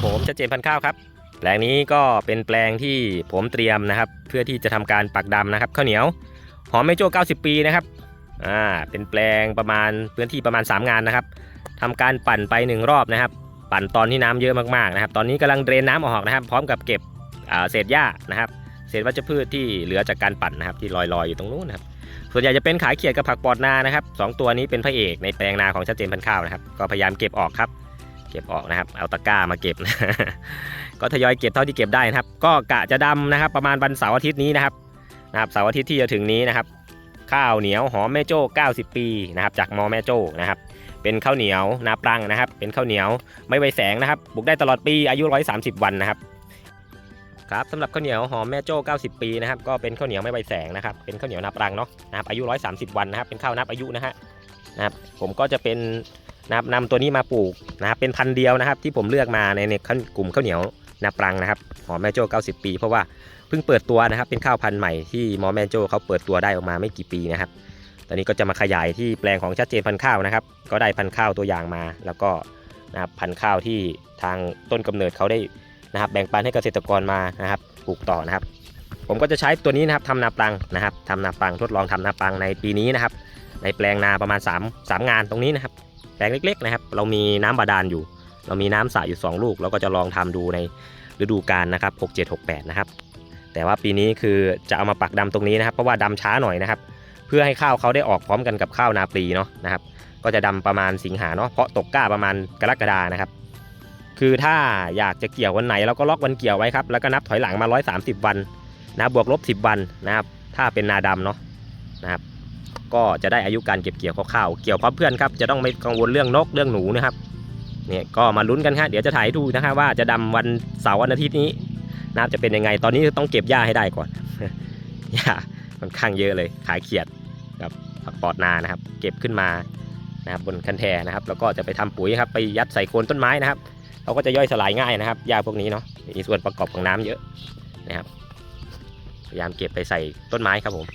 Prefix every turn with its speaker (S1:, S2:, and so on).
S1: ครับผมชัดเจนพันข้าวครับแปลงนี้ก็เป็นแปลงที่ผมเตรียมนะครับ เพื่อที่จะทำการปักดำนะครับข้าวเหนียวหอมไม่โจ้90 ปีนะครับอ่าเป็นแปลงประมาณพื้นที่ประมาณ 3 งานนะครับทำการปั่นไป 1 รอบนะครับ ปั่นตอนที่น้ำเยอะมากๆนะครับ ตอนนี้กำลังเดรนน้ำออกนะครับ พร้อมกับเก็บเศษหญ้านะครับเศษวัชพืชที่เหลือจากการปั่นนะครับ ที่ลอยๆอยู่ตรงนู้นนะครับส่วนใหญ่จะเป็นขายเขียดกับผักปอดนานะครับสองตัวนี้เป็นพระเอกในแปลงนาของชัดเจนพันข้าวนะครับ ก็พยายามเก็บออกครับ เก็บออกนะครับ เอาตะกร้ามาเก็บ ก็ทยอยเก็บเท่าที่เก็บได้นะครับ ก็กะจะดำนะครับ ประมาณวันเสาร์อาทิตย์นี้นะครับนะครับเสาร์อาทิตย์ที่จะถึงนี้นะครับ ข้าวเหนียวหอมแม่โจ้ 90 ปีนะครับ จากมอแม่โจ้นะครับ เป็นข้าวเหนียวนาปรังนะครับ เป็นข้าวเหนียวไม่ไวแสงนะครับปลูกได้ตลอดปีอายุ 130 วันนะครับครับสำหรับข้าวเหนียวหอมแม่โจ้ 90 ปีนะครับก็เป็นข้าวเหนียวไม่ไวแสงนะครับเป็นข้าวเหนียวนาปรังเนาะนะครับอายุ 130 วันนะครับเป็นข้าวนับอายุนะฮะนะครับผมก็จะเป็น นะครับนำตัวนี้มาปลูกนะครับเป็นพันธุ์เดียวนะครับ ที่ผมเลือกมาในในกลุ่มข้าวเหนียวนาปรังนะครับหอมแม่โจ้ 90 ปี เพราะว่าเพิ่งเปิดตัวนะครับ เป็นข้าวพันธุ์ใหม่ที่มอแม่โจ้เขาเปิดตัวได้ออกมาไม่กี่ปีนะครับ ตอนนี้ก็จะมาขยายที่แปลงของชัดเจนพันธุ์ข้าวนะครับ ก็ได้พันธุ์ข้าวตัวอย่างมา แล้วก็นะครับพันธุ์ข้าวที่ทางต้นกำเนิดเขาได้นะครับ แบ่งปันให้เกษตรกรมานะครับปลูกต่อนะครับ ผมก็จะใช้ตัวนี้นะครับทำนาปลังนะครับทำนาปลังทดลองทำนาปลังในปีนี้นะครับ ในแปลงนาประมาณ 3 3 งานตรงนี้นะครับ ปลงเล็กๆนะครับ เรามีน้ำบาดาลอยู่ เรามีน้ำสระอยู่ 2 ลูก เราก็จะลองทำดูในฤดูกาลนะครับ 6 7 6 8 นะครับ แต่ว่าปีนี้คือจะเอามาปักดำตรงนี้นะครับ เพราะว่าดำช้าหน่อยนะครับ เพื่อให้ข้าวเขาได้ออกพร้อมกันกับข้าวนาปลีเนาะนะครับ ก็จะดำประมาณสิงหาเนาะ เพราะตกก้าประมาณกรกฎานะครับ คือถ้าอยากจะเกี่ยววันไหนเราก็ล็อกวันเกี่ยวไว้ครับ แล้วก็นับถอยหลังมา 130 วันนะ บวกลบ 10 วันนะครับ ถ้าเป็นนาดำเนาะนะครับ ก็จะได้อายุการเก็บเกี่ยวข้าวๆเกี่ยวพร้อมเพื่อนครับจะต้องไม่กังวลเรื่องนกเรื่องหนูนะครับเนี่ยก็มาลุ้นกันครับเดี๋ยวจะถ่ายให้ดูนะครับว่าจะดำวันเสาร์วันอาทิตย์นี้นะครับจะเป็นยังไงตอนนี้ต้องเก็บหญ้าให้ได้ก่อนหญ้าค่อนข้างเยอะเลยขายเขียดกับผักปอดนานะครับ เก็บขึ้นมานะครับบนคันแทนะครับ แล้วก็จะไปทำปุ๋ยครับไปยัดใส่โคนต้นไม้นะครับเขาก็จะย่อยสลายง่ายนะครับหญ้าพวกนี้เนาะมีส่วนประกอบของน้ำเยอะนะครับพยายามเก็บไปใส่ต้นไม้ครับผม